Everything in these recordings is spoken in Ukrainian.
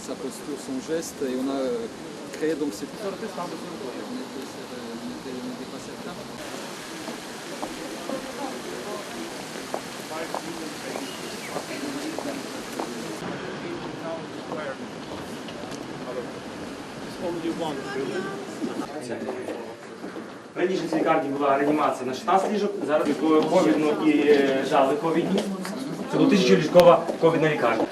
sa posture, son geste, et on a créé donc cette... Раніше в цій лікарні була реанімація на 16 ліжок, зараз ковідну і е, жали ковідні. Це 2000 ліжкова ковідна лікарня.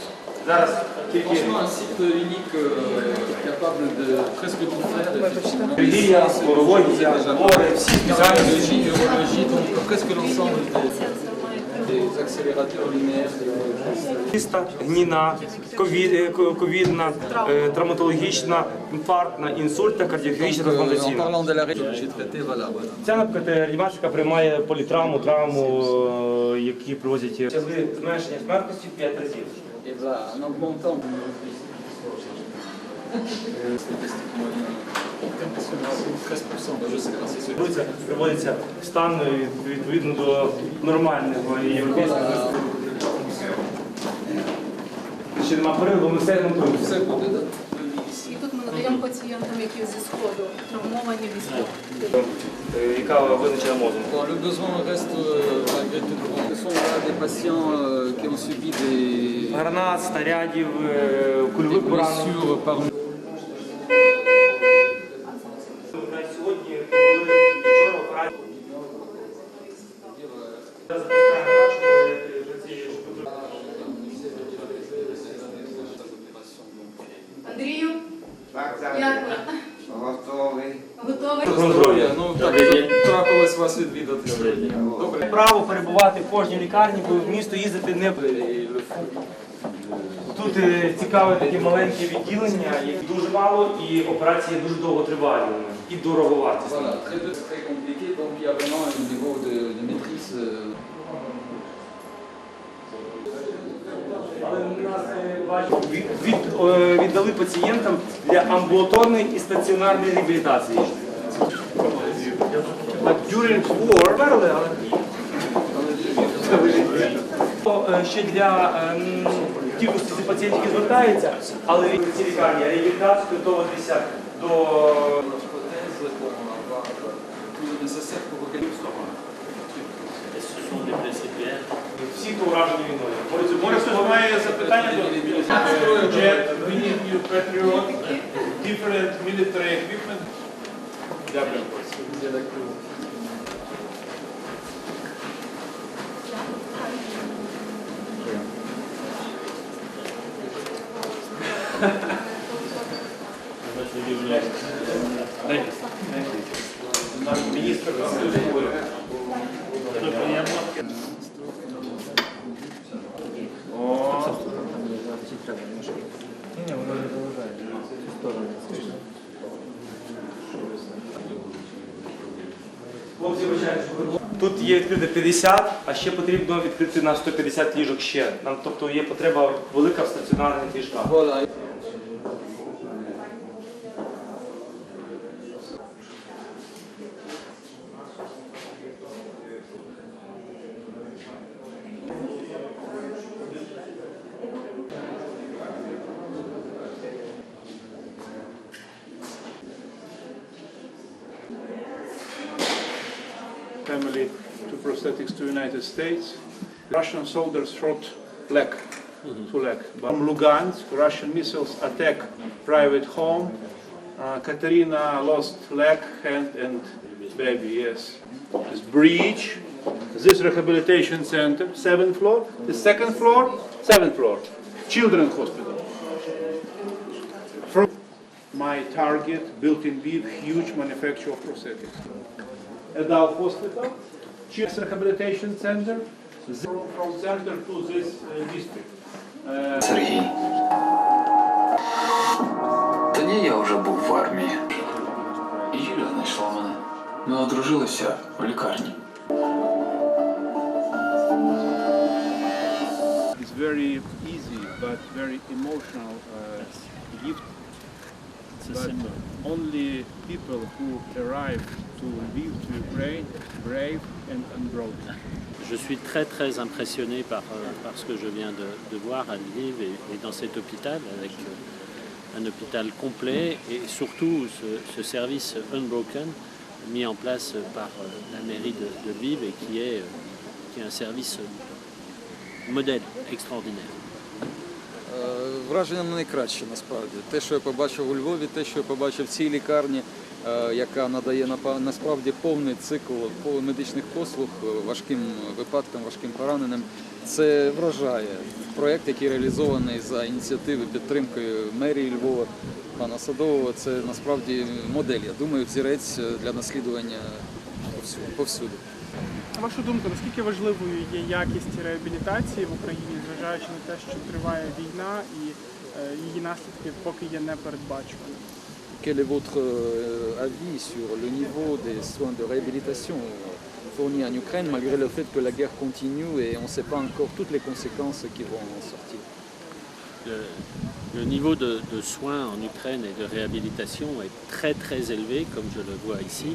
Зараз тільки Franchement, un site unique euh, capable de presque tout faire, effectivement. хірургія, урологія, збори, всі спеціальності. Cardiologie, urologie, donc presque l'ensemble des, des accélérateurs linéaires. гніна, ковід, е, ко- ковідна, е, травматологічна, інфарктна, інсультна, кардіохірургічна, Donc, euh, en трансплантаційна. parlant de la région, j'ai voilà, voilà. Ця, наприклад, реанімація приймає політравму, травму, е, які привозять. Тягли зменшення смертності 5 разів. Et voilà, en augmentant 13%, bah, Приводиться, приводиться в стан е, відповідно до нормального і європейського. Ще нема перерву, ми все ремонтуємо. Все буде, да? І тут ми надаємо пацієнтам, які зі сходу травмовані військові. Е, Яка визначена мозом. Bon, le besoin reste euh, malgré tout grand. Ce sont là des patients euh, qui ont subi des, Гранат, снарядів, е, des кульових поранень. blessures par Право перебувати в кожній лікарні, бо в місто їздити не Тут е, цікаве таке маленьке відділення, їх дуже мало і операції дуже довго тривають. І дороговартісні. Від, від, е, віддали пацієнтам для амбулаторної і стаціонарної реабілітації. During war, вмерли, але То, е, ще для кількості цих пацієнтів, які звертаються, але в цій лікарні реабілітацію готуватися до всіх, хто уражені війною. Борис має запитання до Jet, we need Patriot, different military equipment. Дякую. Наш міністр говорив. О, Хлопці, вибачайте, що ви- Тут є відкрити 50, а ще потрібно відкрити на 150 ліжок ще. Нам, тобто є потреба велика в стаціонарних ліжках. Family to prosthetics to United States. Russian soldiers shot leg, two leg. From Lugansk, Russian missiles attack private home. Uh, Katerina lost leg, hand, and baby. Yes, this breach. This rehabilitation center, seventh floor. The second floor, seventh floor, children's hospital. From my target, built in Lviv, huge manufacturer of prosthetics Adult Hospital, Children's Rehabilitation Center, zero from center to this uh, district. Uh, Сергій. Та ні, я вже був в армії. Юля знайшла мене. Ми одружилися в лікарні. It's very easy but very emotional uh, gift. But only people who arrive Je suis très très impressionné par, euh, ce que je viens de, voir à Lviv et, dans cet hôpital avec euh, un hôpital complet et surtout ce, ce service Unbroken mis en place par euh, la mairie de, de et qui est, un service modèle extraordinaire. Враження не найкраще насправді. Те, що я побачив у Львові, те, що я побачив в цій лікарні, е, яка надає насправді повний цикл медичних послуг е, важким випадкам, важким пораненим, це вражає. Проєкт, який реалізований за ініціативи підтримки мерії Львова, пана Садового, це насправді модель. Я думаю, взірець е, для наслідування повсюди. повсюди. На вашу думку, наскільки важливою є якість реабілітації в Україні, зважаючи на те, що триває війна і е, її наслідки поки є непередбачуваними? Quel est votre euh, avis sur le niveau des soins de réhabilitation fournis en Ukraine, malgré le fait que la guerre continue et on ne sait pas encore toutes les conséquences qui vont en sortir Le, le niveau de, de soins en Ukraine et de réhabilitation est très très élevé, comme je le vois ici,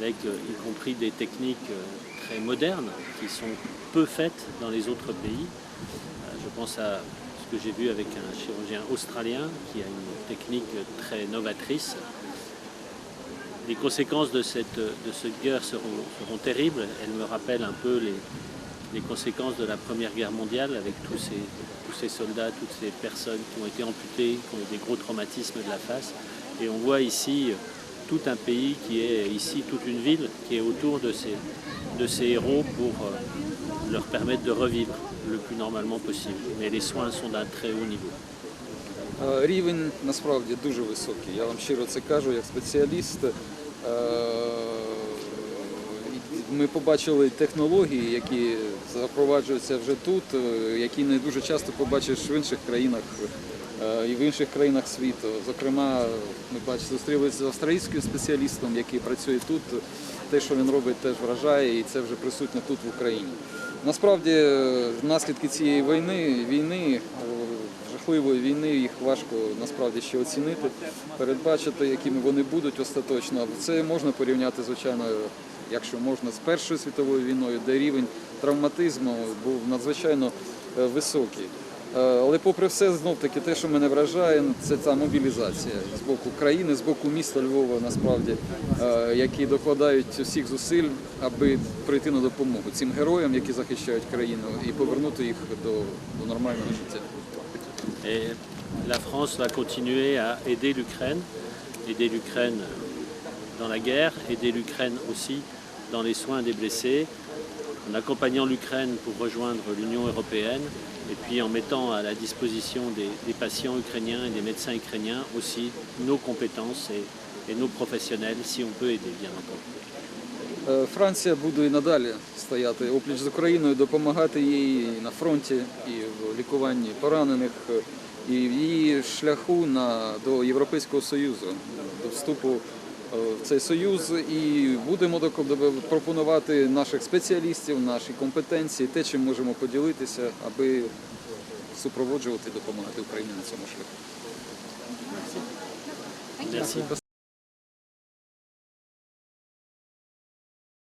avec euh, y compris des techniques euh, très modernes qui sont peu faites dans les autres pays. Euh, Je pense à ce que j'ai vu avec un chirurgien australien qui a une technique très novatrice. Les conséquences de cette, guerre seront, terribles. Elles me rappellent un peu les, conséquences de la Première Guerre mondiale avec tous ces, tous ces soldats, toutes ces personnes qui ont été amputées, qui ont eu des gros traumatismes de la face. Et on voit ici tout un pays qui est ici, toute une ville qui est autour de ces, de ces héros pour euh, leur permettre de revivre le plus normalement possible. Mais les soins sont d'un très haut niveau. Е, Рівень насправді дуже високий. Я вам щиро це кажу як спеціаліст. Ми побачили технології, які запроваджуються вже тут, е, які не дуже часто побачиш в інших країнах е, і в інших країнах світу. Зокрема, ми бачимо, зустрілися з австралійським спеціалістом, який працює тут. Те, що він робить, теж вражає, і це вже присутнє тут в Україні. Насправді, е, наслідки цієї війни, війни, жахливої війни, їх важко насправді ще оцінити, передбачити, якими вони будуть остаточно. Це можна порівняти, звичайно, якщо можна, з Першою світовою війною, де рівень травматизму був надзвичайно е, високий. Е, Але попри все, знов таки те, що мене вражає, це ця мобілізація з боку країни, з боку міста Львова, насправді, е, які докладають усіх зусиль, аби прийти на допомогу цим героям, які захищають країну, і повернути їх до, до нормального життя. La France va continuer à aider l'Ukraine, aider l'Ukraine dans la guerre, aider l'Ukraine aussi dans les soins des blessés, en accompagnant l'Ukraine pour rejoindre l'Union européenne et puis en mettant à la disposition des, des patients ukrainiens et des médecins ukrainiens aussi nos compétences et, et nos professionnels si on peut aider, bien entendu. Е, Франція буде і надалі стояти опліч з Україною, допомагати їй і на фронті, і в лікуванні поранених, е, і в її шляху на, до Європейського Союзу, до вступу е, в цей союз. І будемо пропонувати наших спеціалістів, наші компетенції, те, чим можемо поділитися, аби супроводжувати і допомагати Україні на цьому шляху.